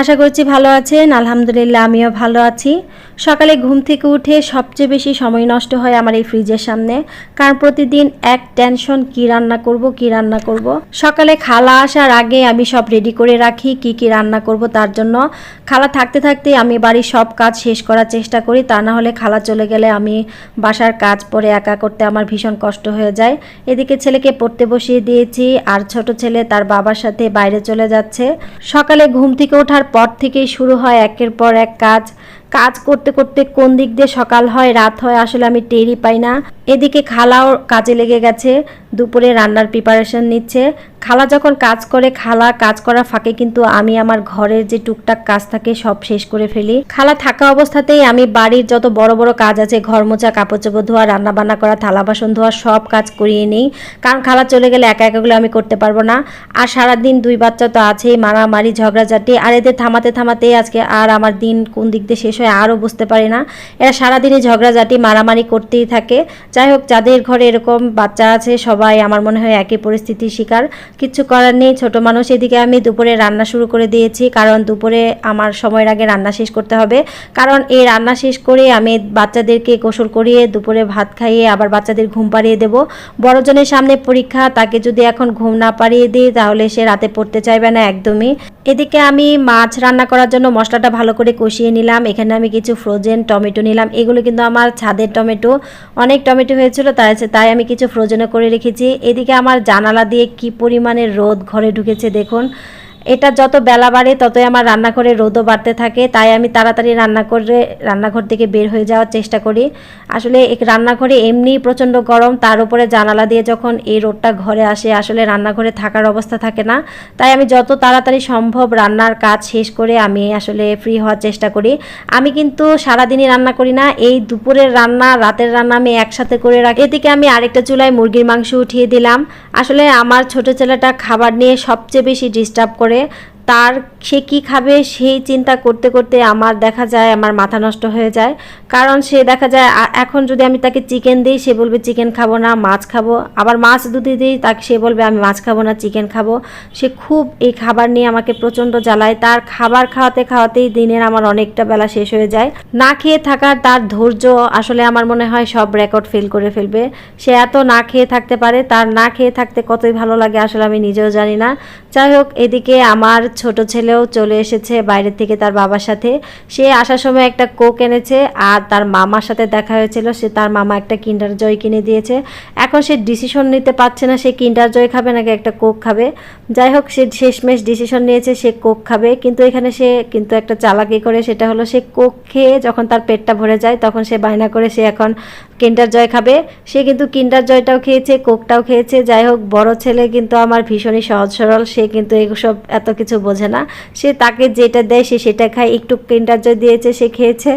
আশা করছি ভালো আছেন। আলহামদুলিল্লাহ, আমিও ভালো আছি। সকালে ঘুম থেকে উঠে সবচেয়ে বেশি সময় নষ্ট হয় আমার এই ফ্রিজের সামনে। কারণ প্রতিদিন এক টেনশন, কি রান্না করব, কি রান্না করব। সকালে খালা আসার আগে আমি সব রেডি করে রাখি, কি কি রান্না করব তার জন্য। খালা থাকতে থাকতে আমি বাড়ির সব কাজ শেষ করার চেষ্টা করি, তা না হলে খালা চলে গেলে আমি বাসার কাজ পরে একা করতে আমার ভীষণ কষ্ট হয়ে যায়। এদিকে ছেলেকে পড়তে বসিয়ে দিয়েছি, আর ছোট ছেলে তার বাবার সাথে বাইরে চলে যাচ্ছে। সকালে ঘুম থেকে ওঠার পর থেকেই শুরু হয় একের পর এক কাজ। কাজ করতে করতে কোন দিক দিয়ে সকাল হয়, রাত হয়, আসলে আমি টেরই পাই না। এদিকে খালাও কাজে লেগে গেছে, দুপুরে রান্নার প্রিপারেশন নিচ্ছে। খালা যখন কাজ করে, খালা কাজ করা ফাঁকে কিন্তু আমি আমার ঘরের যে টুকটাক কাজ থাকে সব শেষ করে ফেলি। খালা থাকা অবস্থাতেই আমি বাড়ির যত বড় বড় কাজ আছে ঘর মোছা কাপড় চোপড় ধোয়া রান্না বান্না করা থালা বাসন ধোয়া, সব কাজ করিয়ে নিই। কারণ খালা চলে গেলে একা একাগুলো আমি করতে পারব না। আর সারাদিন দুই বাচ্চা তো আছেই, মারামারি, ঝগড়াঝাটি, আর এদের থামাতে থামাতেই আজকে আর আমার দিন কোন দিক দিয়ে শেষ আরও বুঝতে পারি না। এরা সারাদিনই ঝগড়াঝাটি, মারামারি করতেই থাকে। যাই হোক, যাদের ঘরে এরকম বাচ্চা আছে, সবাই আমার মনে হয় একই পরিস্থিতির শিকার। কিচ্ছু করার নেই, ছোট মানুষ। এদিকে আমি দুপুরে রান্না শুরু করে দিয়েছি, কারণ দুপুরে আমার সময়ের আগে রান্না শেষ করতে হবে। কারণ এই রান্না শেষ করে আমি বাচ্চাদেরকে গোসল করিয়ে দুপুরে ভাত খাইয়ে আবার বাচ্চাদের ঘুম পাড়িয়ে দেবো। বড়জনের সামনে পরীক্ষা, তাকে যদি এখন ঘুম না পাড়িয়ে দিই, তাহলে সে রাতে পড়তে চাইবে না একদমই। এদিকে আমি মাছ রান্না করার জন্য মশলাটা ভালো করে কষিয়ে নিলাম। এখানে আমি কিছু ফ্রোজেন টমেটো নিলাম। এগুলো কিন্তু আমার ছাদের টমেটো। অনেক টমেটো হয়েছিল, তাই তাই আমি কিছু ফ্রোজেনও করে রেখেছি। এদিকে আমার জানালা দিয়ে কি পরিমাণে রোদ ঘরে ঢুকেছে দেখুন। এটা যত বেলা বাড়ে, ততই আমার রান্নাঘরে রোদও বাড়তে থাকে। তাই আমি তাড়াতাড়ি রান্না করে রান্নাঘর থেকে বের হয়ে যাওয়ার চেষ্টা করি। আসলে রান্নাঘরে এমনিই প্রচণ্ড গরম, তার উপরে জানালা দিয়ে যখন এই রোদটা ঘরে আসে, আসলে রান্নাঘরে থাকার অবস্থা থাকে না। তাই আমি যত তাড়াতাড়ি সম্ভব রান্নার কাজ শেষ করে আমি আসলে ফ্রি হওয়ার চেষ্টা করি। আমি কিন্তু সারাদিনই রান্না করি না, এই দুপুরের রান্না, রাতের রান্না আমি একসাথে করে রাখি। এদিকে আমি আরেকটা চুলায় মুরগির মাংস উঠিয়ে দিলাম। আসলে আমার ছোট ছেলেটা খাবার নিয়ে সবচেয়ে বেশি ডিস্টার্ব করে তার সে কি খাবে সেই চিন্তা করতে করতে আমার দেখা যায় আমার মাথা নষ্ট হয়ে যায়। কারণ সে দেখা যায় এখন যদি আমি তাকে চিকেন দিই, সে বলবে চিকেন খাব না, মাছ খাব। আবার মাছ দুধে দিই, তাকে সে বলবে, আমি মাছ খাব না চিকেন খাব। সে খুব এই খাবার নিয়ে আমাকে প্রচণ্ড জ্বালায়। তার খাবার খাওয়াতে খাওয়াতেই দিনের আমার অনেকটা বেলা শেষ হয়ে যায়। না খেয়ে থাকার তার ধৈর্য আসলে আমার মনে হয় সব রেকর্ড ফেল করে ফেলবে। সে এত না খেয়ে থাকতে পারে, তার না খেয়ে থাকতে কতই ভালো লাগে আসলে আমি নিজেও জানি না। যাই হোক, এদিকে আমার ছোট ছেলেও চলে এসেছে বাইরে থেকে তার বাবার সাথে। সে আসার সময় একটা কোক এনেছে আর তার মামার সাথে দেখা হয়েছিল, সে তার মামা একটা কিন্ডার জয় কিনে দিয়েছে। এখন সে ডিসিশন নিতে পারছে না, সে কিন্ডার জয় খাবে নাকি একটা কোক খাবে। যাই হোক, সে শেষমেশ ডিসিশন নিয়েছে, সে কোক খাবে। কিন্তু এখানে সে কিন্তু একটা চালাকি করে, সেটা হলো সে কোক খেয়ে যখন তার পেটটা ভরে যায়, তখন সে বায়না করে সে এখন কিন্ডার জয় খাবে। সে কিন্তু কিন্ডার জয়টাও খেয়েছে কোকটাও খেয়েছে। যাই হোক, বড় ছেলে কিন্তু আমার ভীষণই সহজ সরল, সে কিন্তু এসব এত কিছু বোঝে না। সে তাকে যেটা দেয়, সে সেটা খায়। একটু কিন্ডার জয় দিয়েছে, সে খেয়েছে।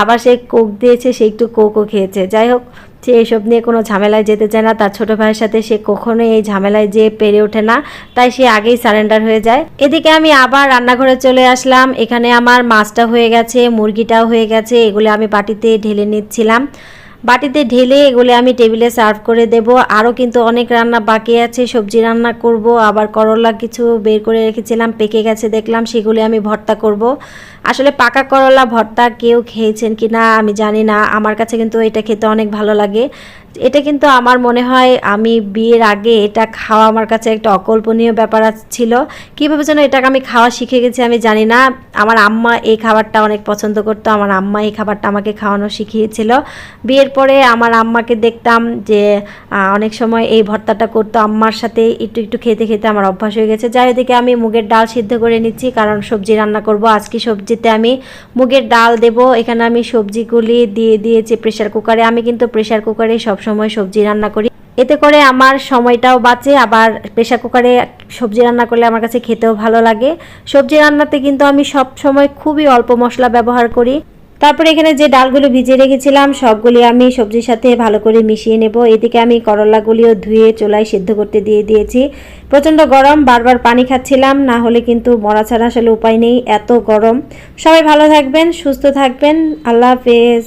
আবার সে কোক দিয়েছে, সে একটু কোকও খেয়েছে। যাই হোক, সে এসব নিয়ে কোনো ঝামেলায় যেতে চায় না। তার ছোট ভাইয়ের সাথে সে কখনোই এই ঝামেলায় যেয়ে পেরে ওঠে না। তাই সে আগেই সারেন্ডার হয়ে যায়। এদিকে আমি আবার রান্নাঘরে চলে আসলাম। এখানে আমার মাছটা হয়ে গেছে, মুরগিটাও হয়ে গেছে। এগুলো আমি বাটিতে ঢেলে নিচ্ছিলাম। বাটিতে ঢেলে এগুলো আমি টেবিলে সার্ভ করে দেব। আরও কিন্তু অনেক রান্না বাকি আছে, সবজি রান্না করব, আবার করলা কিছু বের করে রেখেছিলাম, পেকে গেছে দেখলাম, সেগুলি আমি ভর্তা করব। আসলে পাকা করলা ভর্তা কেউ খেয়েছেন কি না আমি জানি না, আমার কাছে কিন্তু এটা খেতে অনেক ভালো লাগে। এটা কিন্তু আমার মনে হয় আমি বিয়ের আগে এটা খাওয়া আমার কাছে একটা অকল্পনীয় ব্যাপার ছিল। কীভাবে যেন এটাকে আমি খাওয়া শিখে গেছি আমি জানি না। আমার আম্মা এই খাবারটা অনেক পছন্দ করতো, আমার আম্মা এই খাবারটা আমাকে খাওয়ানো শিখিয়েছিল। বিয়ের পরে আমার আম্মাকে দেখতাম যে অনেক সময় এই ভর্তাটা করতো আম্মার সাথে, একটু একটু খেতে খেতে আমার অভ্যাস হয়ে গেছে। যাই ওদিকে আমি মুগের ডাল সিদ্ধ করে নিচ্ছি, কারণ সবজি রান্না করব। আজকে সবজিতে আমি মুগের ডাল দেব, এখানে আমি সবজিগুলি দিয়ে দিয়েছি প্রেশার কুকারে। আমি কিন্তু প্রেশার কুকারে সবসময় সবজি রান্না করি। এতে করে আমার সময়টাও বাঁচে, আবার প্রেশার কুকারে সবজি রান্না করলে আমার কাছে খেতেও ভালো লাগে। সবজি রান্নাতে কিন্তু আমি সব সময় খুবই অল্প মশলা ব্যবহার করি। তারপরে এখানে যে ডালগুলো ভিজিয়ে রেখেছিলাম, সবগুলি আমি সবজির সাথে ভালো করে মিশিয়ে নেব। এদিকে আমি করলাগুলিও ধুয়ে চোলায় সিদ্ধ করতে দিয়ে দিয়েছি। প্রচণ্ড গরম, বারবার পানি খাচ্ছিলাম, না হলে কিন্তু মরা ছাড়া আসলে উপায় নেই, এত গরম। সবাই ভালো থাকবেন, সুস্থ থাকবেন, আল্লাহ হাফেজ।